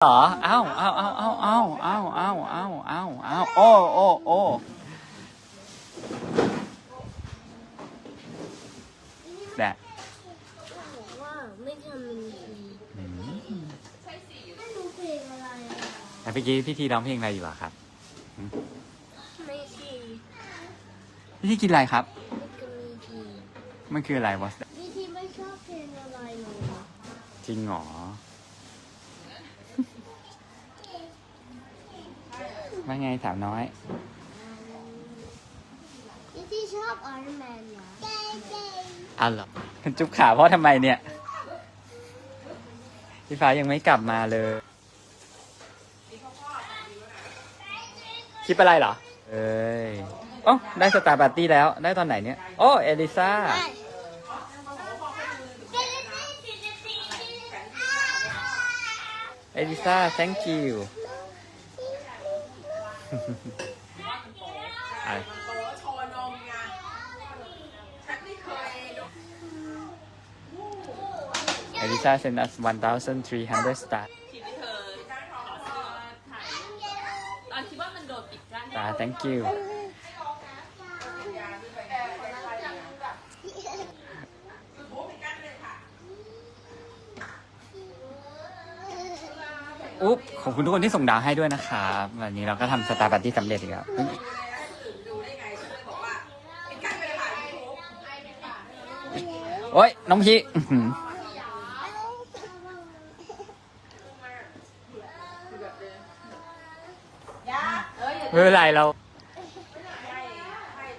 เหรอเอ้าเอ้าเอ้าเอ้าเอ้าเอ้าเอ้าเอ้าเอ้าเอ้าโอ้โอ้โอ้แดดบอกว่าไม่ทำมันทีอืมไม่รู้เพลงอะไรอะแล้วเมื่อกี้พี่ทีร้องเพลงอะไรอยู่อะครับไม่ทีพี่ทีกินอะไรครับไม่ก็มีทีมันคืออะไรวะมีทีไม่ชอบเพลงอะไรเลยอะจริงเหรอ ว่าไงสาวน้อยมีที่ชอบออร์แมนนะอ้าวเหรอคุณจุ๊บขาเพราะทำไมเนี่ย พี่ฟ้ายังไม่กลับมาเลย คลิปอะไรเหรอ เอ้ยโอ้ได้สตาร์ปาร์ตี้แล้ว ได้ตอนไหนเนี่ย โอ้เอลิซ่าเอลิซ่า thank you อะโตโชว์นมไงฉันไม่เคยเอลิซ่า send us 1,300 star ทีที่เธอขอเสื้อถ่ายตอนคิดว่ามันโดนปิดกั้น star thank you อุ๊บขอบคุณทุกคนที่ส่งดาวให้ด้วยนะครับวันนี้เราก็ทำสตาร์ปาร์ตี้สำเร็จอีกแล้วโอ้ยน้องพี่อื้อหือไม่เป็นไรเรา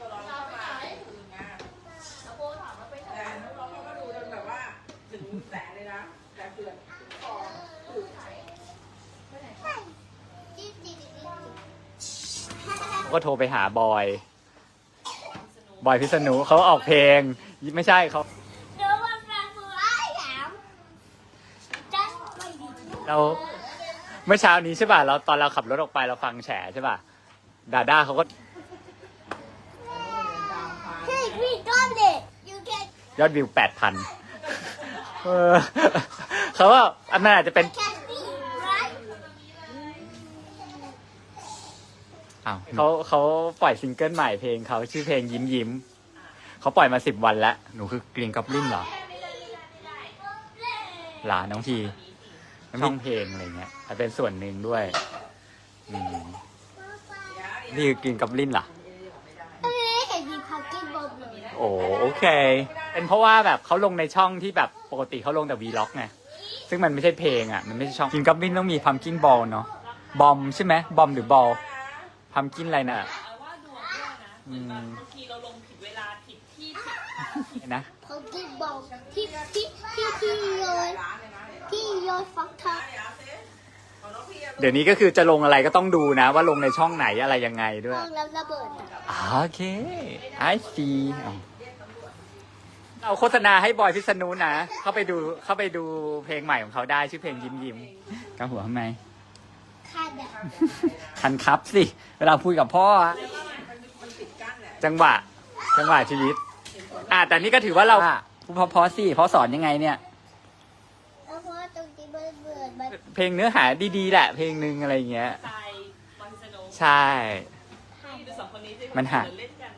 เราเข้ามาคืนงานแต่น้องๆเขาก็ดูจนแบบว่าถึงแสนเลยนะแต่เพื่อนพอ ก็โทรไปหาบอย บอยพิษณุเขาออกเพลง ไม่ใช่เขาเดี๋ยววันแฟนฟูไอ้แหลม just ไม่ดีเราเมื่อเช้านี้ใช่ป่ะเราตอนเราขับรถออกไปเราฟังแฉใช่ป่ะดาด้าเขาก็ Hey we got it you can ยอดวิวแปดพันเขาว่าอันนั้นอาจจะเป็น catch me อ้าวเขาเขาปล่อยซิงเกิลใหม่เพลงเขาชื่อเพลงยิ้มยิ้มเขาปล่อยมาสิบวันแล้ว หนูคือกรีนกับลินเหรอหลานน้องทีน้องเพลงอะไรเงี้ยแต่เป็นส่วนหนึ่งด้วยอืมนี่คือกรีนกับลินเหรอไม่เห็นมีพักกิ้งบอลเลยโอ้โอเค เป็นเพราะว่าแบบเขาลงในช่องที่แบบปกติเขาลงแต่วีล็อกไงซึ่งมันไม่ใช่เพลงอะมันไม่ใช่ช่องกินกับลินต้องมีพัมกินบอลเนาะบอมใช่ไหมบอมหรือบอล พัมกินอะไรน่ะ เอาว่าดวงด้วยนะเหมือนแบบบางทีเราลงผิดเวลาผิดที่ผิดนะพักกิ้งบอลที่ที่ที่ที่โยนร้านเลยนะที่โยนฟักทองเดี๋ยวซิของน้องพี่อะเดี๋ยวนี้ก็คือจะลงอะไรก็ต้องดูนะ ว่าลงในช่องไหนอะไรยังไงด้วย แล้วระเบิดอะโอเค I see เอาโฆษณาให้บอยพิษณุนะ เข้าไปดูเข้าไปดูเพลงใหม่ของเขาได้ชื่อเพลงยิ้มยิ้มกำหัวทำไม คาดอะคันครับสิ เวลาพูดกับพ่ออะจังหวะ จังหวะชีวิต อะแต่นี่ก็ถือว่าเราพูดเพราะๆสิเพราะสอนยังไงเนี่ย แล้วเพราะว่าตรงที่มันเบิดมันเพลงเนื้อหาดีๆแหละ เพลงหนึ่งอะไรอย่างเงี้ยสไตล์บอลสโนว์ใช่ที่ดูสองคนนี้สิมันหาเดิเล่นกัน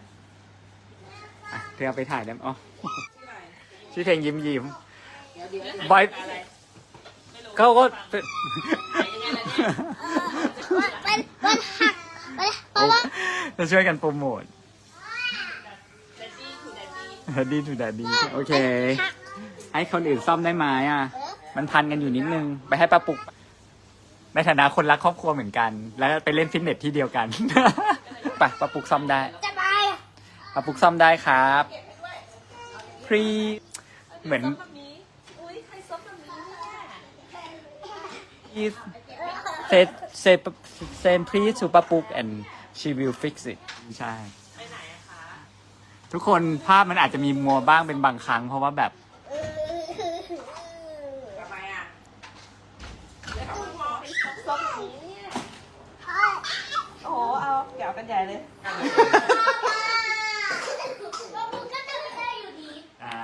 อะเธอเอาไปถ่ายได้ไหมอ๋อชื่ออะไรชื่อเพลงยิ้มยิ้มเดี๋ยวเดี๋ยวบอยอะไรไม่รู้เขาก็ถ่ายยังไงล่ะเนี่ยมันมันหักมันเพราะว่าจะช่วยกันโปรโมทแดดดี้ทูดดดี้ดีทูดาดีโอเค ให้คนอื่นซ่อมได้ไหมอะ มันพันกันอยู่นิดนึง ไปให้ป้าปุก ในฐานะคนรักครอบครัวเหมือนกัน แล้วไปเล่นฟิตเนสที่เดียวกันไปป้าปุกซ่อมได้จะไปป้าปุกซ่อมได้ครับพรีเหมือนแ say say say please to ป้าปุก and she will fix it ใช่ไปไหนอะคะทุกคนภาพมันอาจจะมีมัวบ้างเป็นบางครั้ง เพราะว่าแบบเออทำไมอะแล้วก็มองซบซบแบบนี้เนี่ยโอ้โห เอาเกี่ยวกันใหญ่เลย แล้วมึงก็จะไม่ได้อยู่ดี อ่า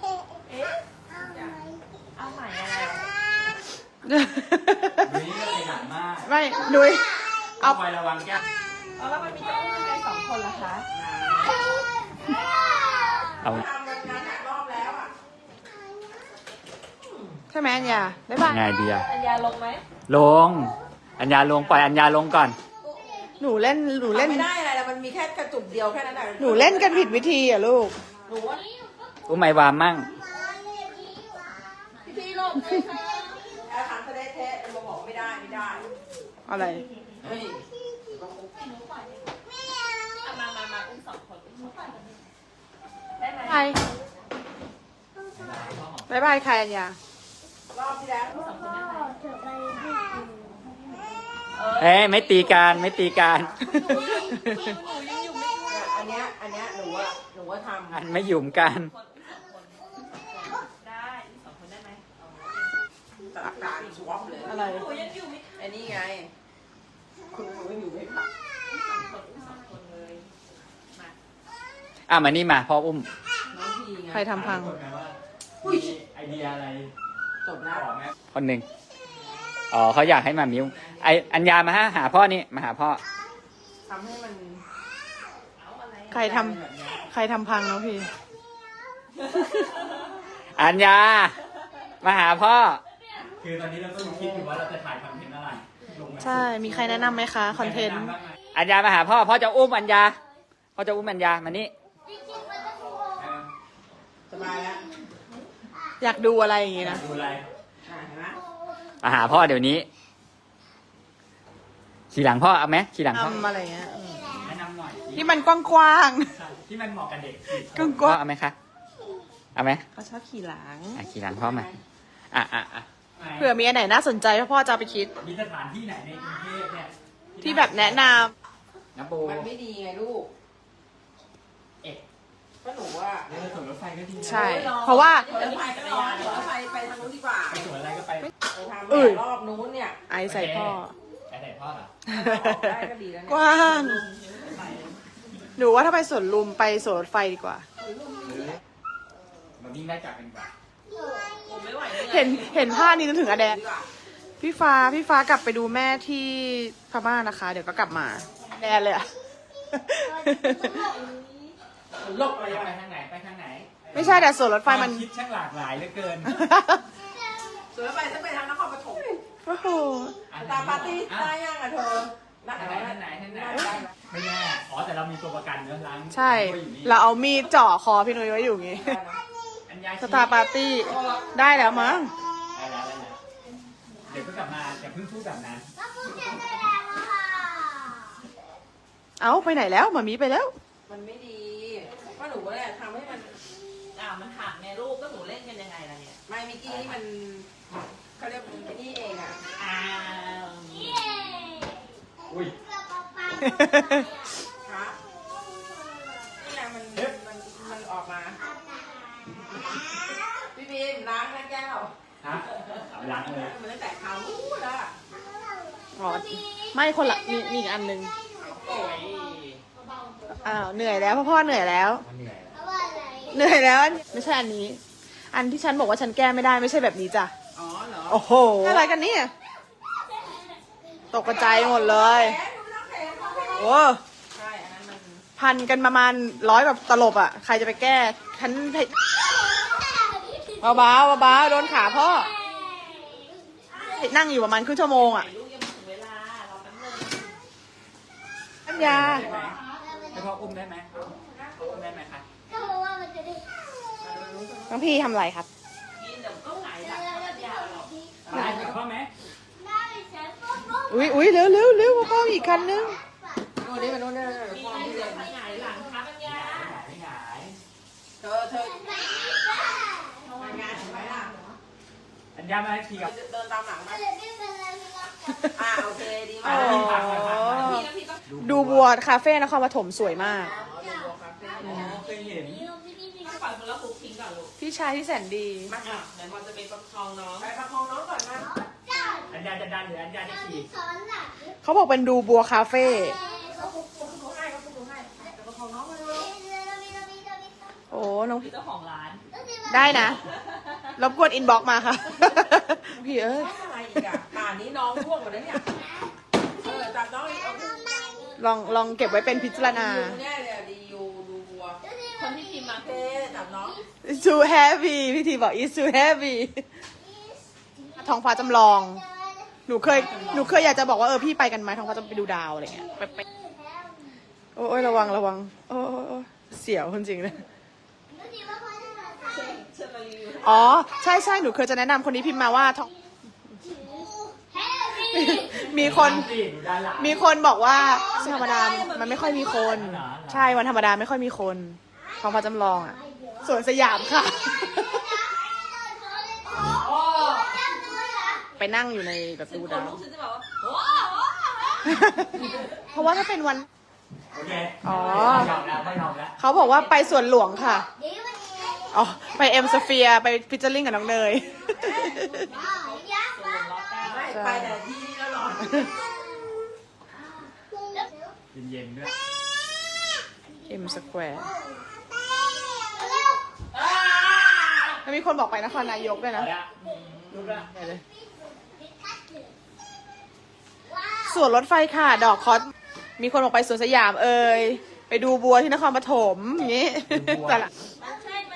เอ๊ะ เอาไหม เอาใหม่อะไรอะ นุ้ยก็ขยันมาก ไม่นุ้ยเอาคอยระวังแก้วเอาแล้วมันมีจะอุ้มยังไงสองคนล่ะคะเอา ทำวันนั้นอะรอบแล้วอะใช่ไหมอัญญาบ๊ายบายไงดีอะอัญญาลงไหมลง อัญญาลงปล่อยอัญญาลงก่อน หนูเล่นหนูเล่น ไม่ได้อะไรแล้วมันมีแค่กระจุกเดียวแค่นั้นแหละหนูเล่นกันผิดวิธีอะลูก หนูว่าอุ้มไอวามมั่งพี่พี่ลงแล้วทำทะเลเทสมาบอกไม่ได้ไม่ได้ อะไร เฮ้ยมามามาอุ้มสองคนใครบ๊ายบายใครอัญญารอบที่แล้วเอ้ยไม่ตีกันไม่ตีกัน อันเนี้ยอันเนี้ยหนูว่าหนูว่าทำอันไม่หยุมกันได้สองคนได้ไหมจัดการสวอปเลย อะไรไอ้นี่ไง คุณหนูยังอยู่ไหมคะอะมานี่มาพ่ออุ้ม น้องพีไงใครทำพังมีไอเดียอะไรจบแล้วคนหนึ่งอ๋อเขาอยากให้มามิวไออัญญามาหาหาพ่อนี่มาหาพ่อ ทำให้มันใครทำใครทำพังน้องพี่ อัญญามาหาพ่อ คือตอนนี้เราต้องคิดอยู่ว่าเราจะถ่ายคอนเทนต์อะไรลงไหม ใช่ มีใครแนะนำไหมคะ คอนเทนต์ อัญญามาหาพ่อ พ่อจะอุ้มอัญญา พ่อจะอุ้มอัญญามานี่ สบายแล้วอยากดูอะไรอย่างงี้นะ ดูอะไรอ่าเห็นไหมมาหาพ่อเดี๋ยวนี้ ขี่หลังพ่อเอาไหมขี่หลังพ่อทำอะไรเงี้ยอืมแนะนำหน่อยที่มันกว้างที่มันเหมาะกับเด็กกึ่งกพ่อว่าเอาไหมคะ เอาไหมๆเขาชอบขี่หลัง อะขี่หลังพ่อมา อะอะอะ เผื่อมีอันไหนน่าสนใจพ่อจะเอาไปคิดมีสถานที่ไหนในกรุงเทพเนี่ยที่แบบแนะนน้ำปูมันไม่ดีไงลูก เอ็ดก็หนูว่าเดินสวนรถไฟก็ดีนะำใช่ เพราะว่า เดี๋ยวพายจักรยานเดี๋ยวไปไปทางนู้นดีกว่าไปสวนอะไรก็ไปไปทำเอ้ยรอบนู้นเนี่ยไอใส่พ่อ ไปไหนพ่อเหรอได้ก็ดีแล้วกเนี่ยว้างหนูว่าถ้าไปสวนลุมไปสวนรถไฟดีกว่ามันวิ่งได้จากเป็นกว่าผมไม่ไหวเลย เห็นเห็นผ้านี้นึกถึงอแดนดีกว่าพี่ฟ้าพี่ฟ้ากลับไปดูแม่ที่พม่านะคะ เดี๋ยวก็กลับมาแดนเลยอะหลบไปไปยังไงทางไหนไปทางไหนไม่ใช่แต่สวนรถไฟมันควาคิดช่างหลากหลายเหลือเกินสวนไปจะไปทางนครปฐมโอ้โหตาปาร์ตี้ได้ยังอะเธอได้ทางไหนทางไหนทางไหนไม่แน่อ๋อแต่เรามีตัวประกันเนื้อะล้างใช่ตัวอยู่นี่เราเอามีดจ่อคอพี่นุ้ยไว้อยู่งี้อัญญา สตาร์ปาร์ตี้ได้แล้วมั้งได้แล้วได้แล้วเดี๋ยวเพิ่งกลับมาอย่าเพิ่งพูดแบบนั้นเอ้าไปไหนแล้วหมามีไปแล้ว มันไม่ดีก็หนูเนี่ยทำให้มันอ่ามันหักไงลูกก็หนูเล่นกันยังไงล่ะเนี่ยไม่มิกกี้นี่มันเขาเรียกมันนี่เองอะอ้าวอุ้ย ครับนี่แหละมันมันมันออกมา พี่บีม ล้างนะแก้วฮะเอาล้างเลยมันตั้งแต่เท้านู้นแล้วอะอ๋อไม่คนละมีมีอีกอันหนึงโอ้ยอ้าวเหนื่อยแล้วพ่อพ่อเหนื่อยแล้ว มันเหนื่อยแล้วเหนื่อยแล้วไม่ใช่อันนี้ อันที่ฉันบอกว่าฉันแก้ไม่ได้ไม่ใช่แบบนี้จ้ะอ๋อเหรอโอ้โหอะไรกันเนี่ยตกกระจายหมดเลยแพ้ดูไม่ต้องแพ้เขาให้โอ้ใช่อันนั้นมันพันกันประมาณร้อยแบบตลบอะ ใครจะไปแก้ฉัน เบาๆเบาๆโดนขาพ่อ นั่งอยู่ประมาณครึ่งชั่วโมงอะลูกยังไม่ถึงเวลารอแป๊บนึงน้ำยาได้ไหมให้พ่ออุ้มได้ไหมอุ้มได้ไหมคะน้องพี่ทำอะไรครับกินเดี๋ยวก็หงายหลังเขาจะยาวหรอกได้กับพ่อไหมอุ้ยอุ้ยเร็วเร็วเร็วพ่ออีกคันนึงโน่นนี่มันโน่นนี่มันมีฟองใครที่เดิเดินนไปหงายหลังคะปัญญาไม่หงายเธอเธอทำงานเห็นไหมล่ะ อัญญามาให้ทีกับเดินตามหลังมาอ่าโอเคดีโอ้มากพี่แล้วพี่ก็ดูบัวคาเฟ่นครปฐมสวยมากอ๋อเคยเห็นปล่อยคนละคุกทิ้งก่อนลูกพี่ชายที่แสนดีอะเดี๋ยวพอจะไปประคองน้องไปประคองน้องก่อนนะอัญญาจะดันหรืออัญญาจะขี่เขาบอกเป็นดูบัวคาเฟ่ดูให้เขาดูให้ไปประคองน้องมาเลยโอ้น้องพี่เจ้าของร้านได้นะ รบกวนอินบ็อกมาค่ะ พี่เอ้ย อะไรอีกอะป่านนี้น้องร่วงหมดแล้วเนี่ย เออจับน้องอีกเอาลองลองเก็บไว้เป็นพิจารณา ดูเนี่ยเนี่ยดีอยู่ดูบัวคนที่พิมพ์มาโอเคจับน้อง It's too heavy พี่ทีบอก it's too heavy ท้องฟ้าจำลอง หนูเคย หนูเคยอยากจะบอกว่าเออพี่ไปกันไหมท้องฟ้าจะไปดูดาวอะไรเงี้ยไปไปโอ้ยระวังระวัง โอ้ยโอ้ยโอ้ยเสียวจริงๆเลยเชิญมารีวิว อ๋อ ใช่ใช่หนูเคยจะแนะนำคนนี้พิมพ์มาว่าท้อง มีคนสิดูด้านหลังมีคนบอกว่าธรรมดา มันไม่ค่อยมีคน ใช่วันธรรมดาไม่ค่อยมีคนท้องฟ้าจำลองอะสวนสยามค่ะ ไปนั่งอยู่ในแบบถึงดูคนดาวลูกฉันจะบอกว่าว้าวว้าว เพราะว่าถ้าเป็นวัน โอเคอ๋อ ไม่ยอมแล้วไม่ยอมแล้ว เขาบอกว่าไปสวนหลวงค่ะ อ๋อ ไปเอ็มสเฟียไปฟิชเจอริงกับน้องเนยไม่ไปแต่ที่นี่แล้วร้อนเย็นๆด้วยเอ็มสแควร์แล้วมีคนบอกไปนครนายกด้วยนะเอาละลุกละไปเลยสวนรถไฟค่ะ ดอกคอสมีคนบอกไปสวนสยามเอ่ยไปดูบัวที่นครปฐมอย่างนี้แต่ละ ใช่ไหม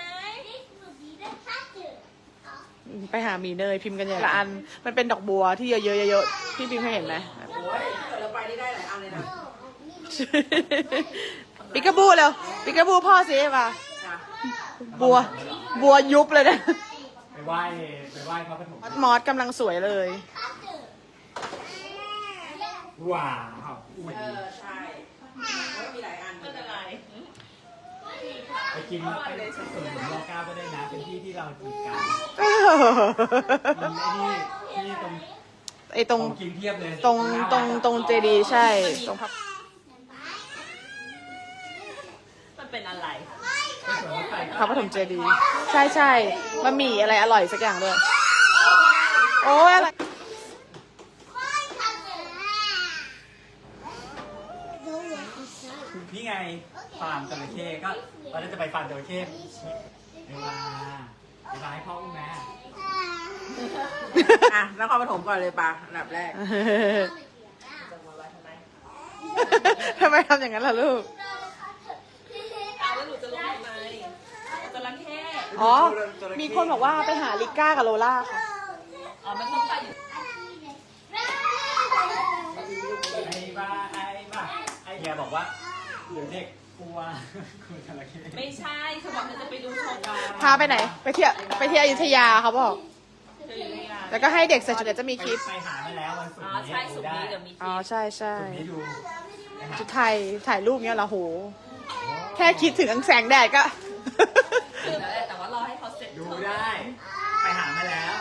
ไปหาหมีเนยพิมพ์กันอย่างละอัน มันเป็นดอกบัวที่เยอะๆเยอะๆพี่พิมพ์เคยเห็นไหมโอ้ยถ้าเกิดเราไปนี่ได้หลายอันเลยนะปิกาบูเร็วปิกาบูพ่อสิป่ะจ้ะบัว บัวยุบเลยนะไปไหว้ไปไหว้พระปฐมมอสกำลังสวยเลยว้าวอุ้ยเออใช่เพราะว่ามีหลายอัน ไม่เป็นไร ไปกินไปในสวนหลวงรอเก้าก็ได้นะเป็นที่ที่เราจีบกันมีไอ้นี่ที่ตรงไอตรงของกินเทียบเลยตรงตรงตรงเจดีย์ใช่ตรงพระมันเป็นอะไรไปสวนรถไฟพระปฐมเจดีย์ใช่ใช่บะหมี่อะไรอร่อยสักอย่างด้วยโอ้ยอะไรนี่ไงฟาร์มจระเข้ก็ เราจะไปฟาร์มจระเข้เวลาเวลาให้พ่ออุ้มแม่อะแล้วความปฐมก่อนเลยปะอันดับแรกทำไมทำอย่างนั้นล่ะลูก เอาแล้วหนูจะลงทำไมจระเข้อ๋อ มีคนบอกว่าไปหาลิก้ากับโลล่าค่ะ อ๋อมันต้องไปอยู่ไอ้บ้าไอ้บ้าไอ้แกบอกว่าเดี๋ยวเด็ก กลัวกลัวจระเข้ไม่ใช่เขาบอกเธอจะไปดูโชว์พาไปไหน ไปเที่ยวไปเที่ยวอยุธยาเขาบอก เธออยู่ในงานแล้วก็ให้เด็กใส่ชุดเดี๋ยวจะมีคลิป ไปหามาแล้ววันศุกอ๋อร์นี้ใช่สุกร์ได้นี้เดี๋ยวมีคอ๋อ ลิปใช่ใช่ศุกร์นี้ดูไปหาชุดไทยถ่ายรูปเนี้ยเหรอโห แค่คิดถึงแสงแดดก็ คือแล้วแหละแต่ว่ารอให้เขาเสร็จดูได้ ไปหามาแล้ว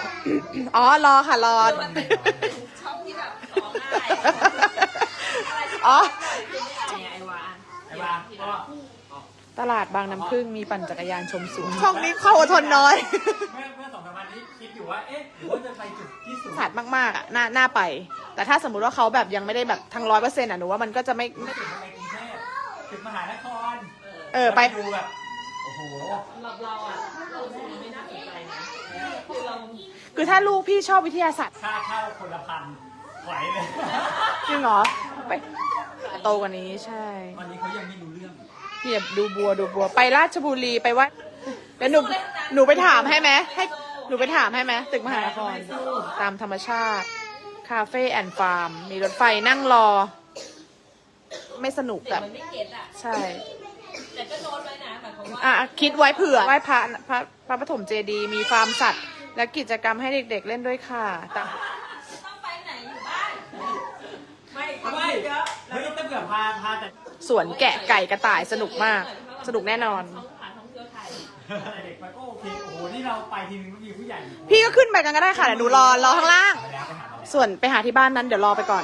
อ๋อ รอค่ะรอ คือมันเป็นเป็นช่องที่แบบร้องไห้อะไรที่อ๋อคือไม่เอาไงไอวาไอ้บ้าก็ตลาดบางน้ำพึ่งมีปั่นจักรยานชมสวนช่องนี้เข้าอดทนน้อย เมื่อเมื่อสองสามวันนี้คิดอยู่ว่าเอ๊ะหรือว่าจะไปจุดที่สุดขาดมากๆอะน่าน่าไป แต่ถ้าสมมุติว่าเขาแบบยังไม่ได้แบบทั้งร้อยเปอร์เซ็นต์อะหนูว่ามันก็จะไม่ไม่ถึงไปกรุงเทพถึงมหานครเออไปแล้วดูแบบโอ้โหสำหรับเราอะเราดูไม่น่าสนใจนะคือเราคือถ้าลูกพี่ชอบวิทยาศาสตร์ค่าเข้าคนละพันไหวเลย จริงเหรอไป โตกว่านี้ใช่วันนี้เขายังไม่รู้เรื่องพี่แบบดูบัวดูบัวไปราชบุรีไปวัดเดี๋ยวหนูหนูไปถามให้ไหมให้หนูไปถามให้ไหมตึกมหานครตามธรรมชาติ คาเฟ่แอนด์ฟาร์ม มีรถไฟนั่งรอ ไม่สนุกเด็กแต่มันไม่เก็ตอะ ใช่ แต่ก็โน้ตไว้นะหมายความว่าอะคิดไว้เผื่อไหว้พระพระพระปฐมเจดีย์มีฟาร์มสัตว์ และกิจกรรมให้เด็กๆเล่นด้วยค่ะตามต้องไปไหนอยู่บ้าน ไม่ความไม่คิดเยอะ เฮ้ยถ้าเกิดพาพาแต่สวนแกะไก่กระต่ายสนุกมาก สนุกแน่นอนท่องผ่านท่องเที่ยวไทยเด็กไปก็โอเคโอ้โหนี่เราไปทีนึงก็มีผู้ใหญ่พี่ก็ขึ้นไปกันก็ได้ค่ะเดี๋ยวหนูรอรอข้างล่าง ไปแล้วไปหามาแล้วส่วนไปหาที่บ้านนั้นเดี๋ยวรอไปก่อน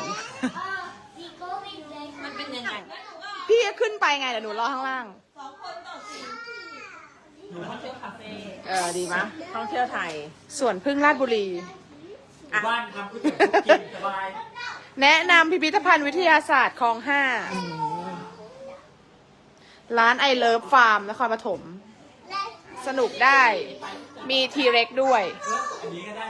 มันเป็นยังไงพี่ก็ขึ้นไปไงเดี๋ยวหนูรอข้างล่างสองคนต่อสี่ท่องเที่ยวคาเฟ่เออดีมะท่องเที่ยวไทย ส่วนพึ่งราชบุรี อยู่บ้านทำก๋วยเตี๋ยวทุกกินสบาย แนะนำพิพิธภัณฑ์วิทยาศาสตร์คลองห้าร้านไอเลิฟฟาร์มนครปฐม สนุกได้ มีทีเร็กด้วยเอออันนี้ไง